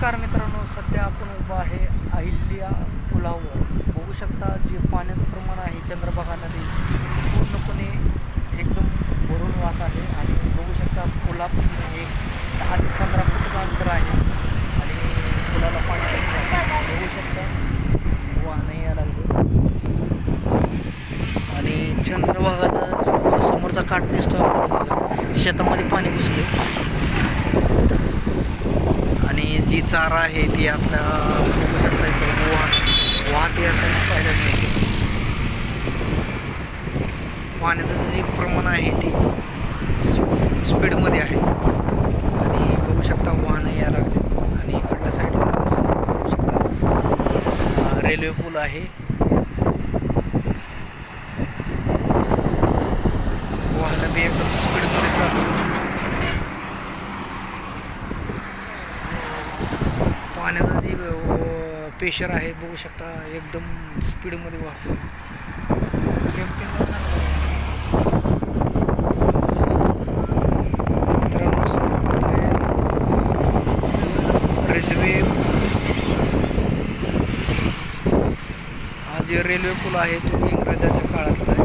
नमस्कार मित्रांनो सध्या आपण उभा आहे अहिल्या पुलावर. बघू शकता जे पाण्याचं प्रमाण आहे चंद्रभागा नदी पूर्णपणे एकदम भरून वाहत आहे. आणि बघू शकता पुलापासून एक दहा ते पंधरा फूट अंतर आहे. आणि पुलाला पाणी बघू शकता वाहनं यायला लागले. आणि चंद्रभागाचा जो समोरचा काठ दिसतो आपल्याला शेतामध्ये पाणी घुसले जी चारा आहे ती आपल्या बघू शकता वाहत येताना पाहायला मिळते पाण्याचं जे प्रमाण आहे ते स्पीडमध्ये आहे. आणि बघू शकता वाहनं यायला लागले आणि इकडल्या साईडला बघू शकता रेल्वे पूल आहे. वाहनं बी एकदम स्पीडमध्ये चालू पाण्याचा जे प्रेशर आहे बघू शकता एकदम स्पीडमध्ये वाहतो रेल्वे. हा जे रेल्वे पूल आहे तो